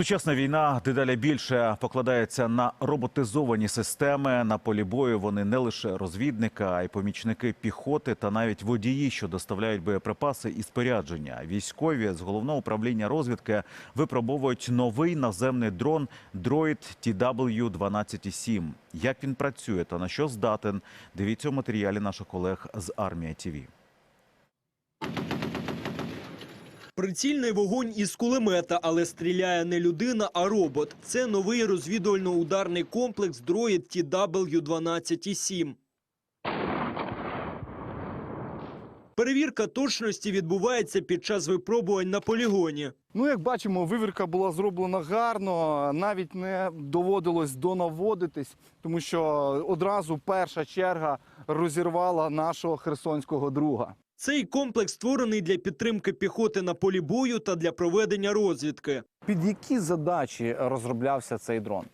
Сучасна війна дедалі більше покладається на роботизовані системи. На полі бою вони не лише розвідника, а й помічники піхоти та навіть водії, що доставляють боєприпаси і спорядження. Військові з головного управління розвідки випробовують новий наземний дрон Droid TW-12,7. Як він працює та на що здатен? Дивіться у матеріалі наших колег з армія ТІВІ. Прицільний вогонь із кулемета, але стріляє не людина, а робот. Це новий розвідувально-ударний комплекс Droid TW-12,7. Перевірка точності відбувається під час випробувань на полігоні. Ну, як бачимо, вивірка була зроблена гарно, навіть не доводилось донаводитись, тому що одразу перша черга розірвала нашого херсонського друга. Цей комплекс створений для підтримки піхоти на полі бою та для проведення розвідки. Під які задачі розроблявся цей дрон?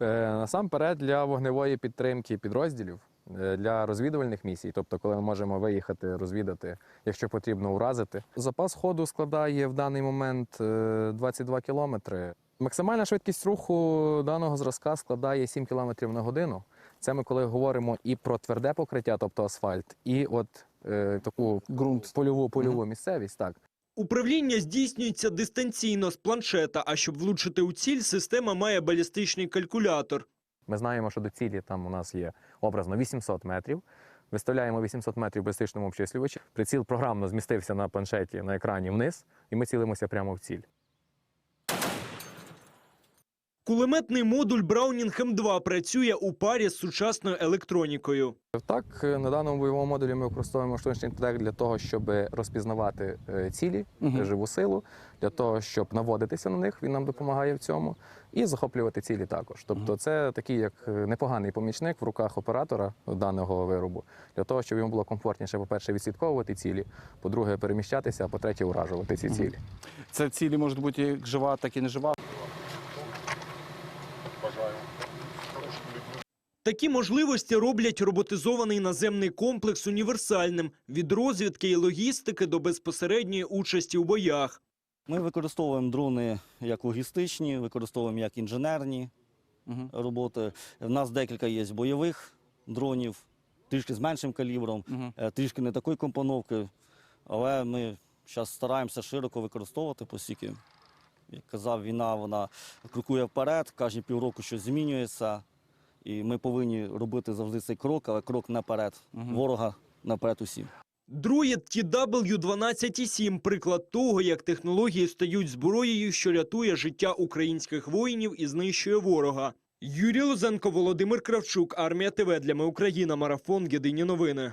Е, Насамперед для вогневої підтримки підрозділів, для розвідувальних місій, тобто, коли ми можемо виїхати, розвідати, якщо потрібно уразити. Запас ходу складає в даний момент е, 22 кілометри. Максимальна швидкість руху даного зразка складає 7 кілометрів на годину. Це ми коли говоримо і про тверде покриття, тобто асфальт, і от е, таку Ґрунт. польову польову місцевість. Так. Управління здійснюється дистанційно з планшета, а щоб влучити у ціль, система має балістичний калькулятор. Ми знаємо, що до цілі там у нас є образно 800 метрів. Виставляємо 800 метрів балістичному обчислювачі. Приціл програмно змістився на планшеті на екрані вниз, і ми цілимося прямо в ціль. Кулеметний модуль Браунінг М2 працює у парі з сучасною електронікою. Так, на даному бойовому модулі ми використовуємо штучний інтелект для того, щоб розпізнавати е, цілі, е, живу силу, для того, щоб наводитися на них, він нам допомагає в цьому, і захоплювати цілі також. Тобто, це такий як е, непоганий помічник в руках оператора даного виробу, для того, щоб йому було комфортніше, по-перше, відслідковувати цілі, по-друге, переміщатися, а по-третє, уражувати ці цілі. Це цілі можуть бути як жива, так і не жива. Такі можливості роблять роботизований наземний комплекс універсальним від розвідки і логістики до безпосередньої участі у боях. Ми використовуємо дрони як логістичні, використовуємо як інженерні роботи. У нас декілька є бойових дронів, трішки з меншим калібром, е, трішки не такої компоновки. Але ми зараз стараємося широко використовувати, оскільки, як казав, війна вона крокує вперед, кожні півроку щось змінюється. І ми повинні робити завжди цей крок, але крок наперед. Мгм. Ворога наперед усім. Друїд TW-12,7 – приклад того, як технології стають зброєю, що рятує життя українських воїнів і знищує ворога. Юрій Лозенко, Володимир Кравчук, Армія ТВ для ми Україна. Марафон. Єдині новини.